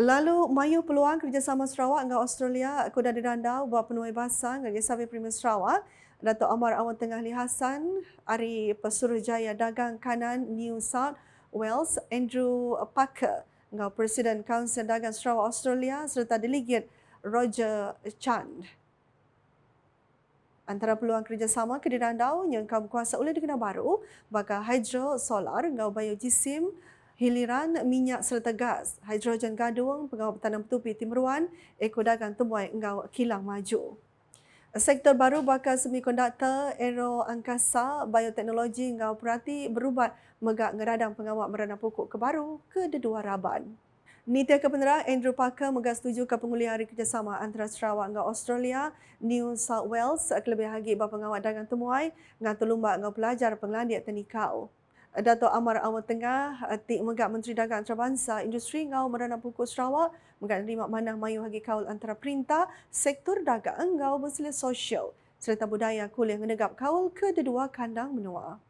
Lalu mayu peluang kerjasama Sarawak dengan Australia kuda dirandau buat penuai dengan Sabi Premier Sarawak Datuk Amar Awan Tengah Li Hassan Hari Pesuruhjaya Dagang Kanan New South Wales Andrew Parker dengan Presiden Kaunsil Dagang Sarawak Australia serta delegate Roger Chan. Antara peluang kerjasama ke dirandau yang kamu kuasa oleh dikenal baru bakal hydro solar dengan biojisim hiliran minyak serta gas, hidrogen gadung, pengawal tanam tepi timuruan, eko dagang temuai engau kilang maju. Sektor baru bakal semikonduktor, aero angkasa, bioteknologi engau perhati berubat megak ngeradang pengawal merana pokok kebaru ke dedua raban. Nita Kepenerang Andrew Parker megak setuju ke pengulian hari kerjasama antara Sarawak dengan Australia, New South Wales, kelebih lagi bapa pengawal dagang temuai, dengan terlumbak dengan pelajar penglandiak tenikau. Dato' Amar Awal Tengah, Tik Megak Menteri Dagang Antarabangsa Industri Ngau Merana Pukul Sarawak, Megak Lima Manah Mayu Hagi Kaul Antara Perintah, Sektor Dagang Ngau Bersila Sosial, serta Budaya Kuliah Menegap Kaul kedua kandang menua.